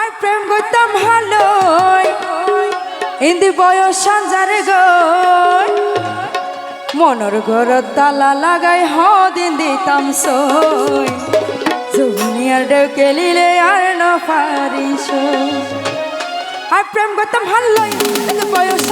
আর প্রেম করতাম ভালো ইন্দি বয়স সঞ্জারে গই মনের ঘর তালা লাগাই হিন দিতাম সুনিয়ার জুনিয়ার ডেকে লিলে আর ন পারিস। আর প্রেম করতাম ভালোই, ইন্দি বয়স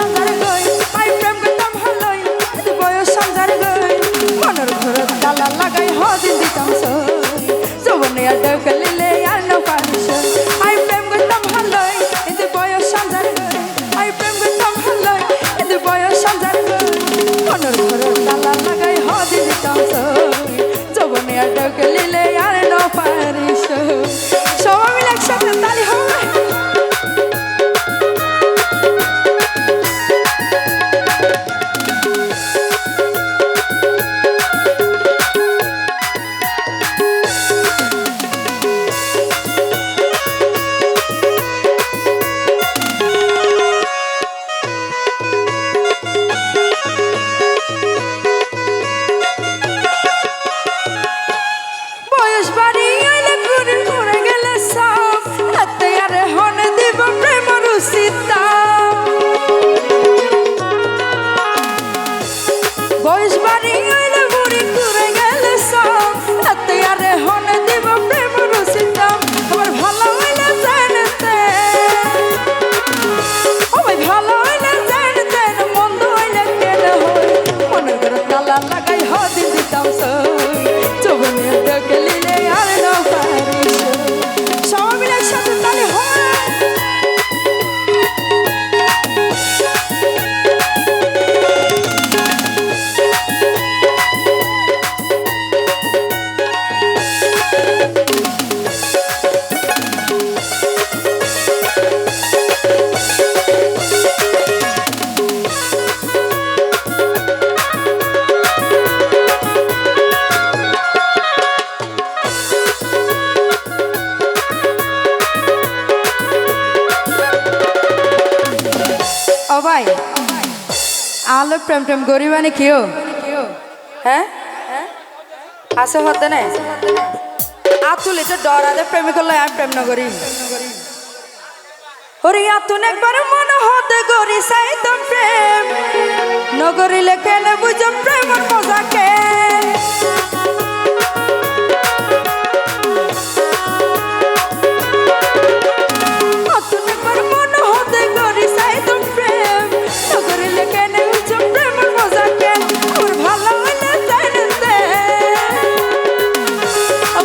আল্লাহ ও ভাই। আলো প্রেম প্রেম গরিবানি কেউ হ্যাঁ? আছে হতে নাই? আতুল এটা আদে প্রেমে করলে আমি প্রেম না করি। ওরে আতুন একবার মন হতে গরি সাইতম প্রেম। নগরিলে কেন বুঝম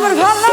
Amen.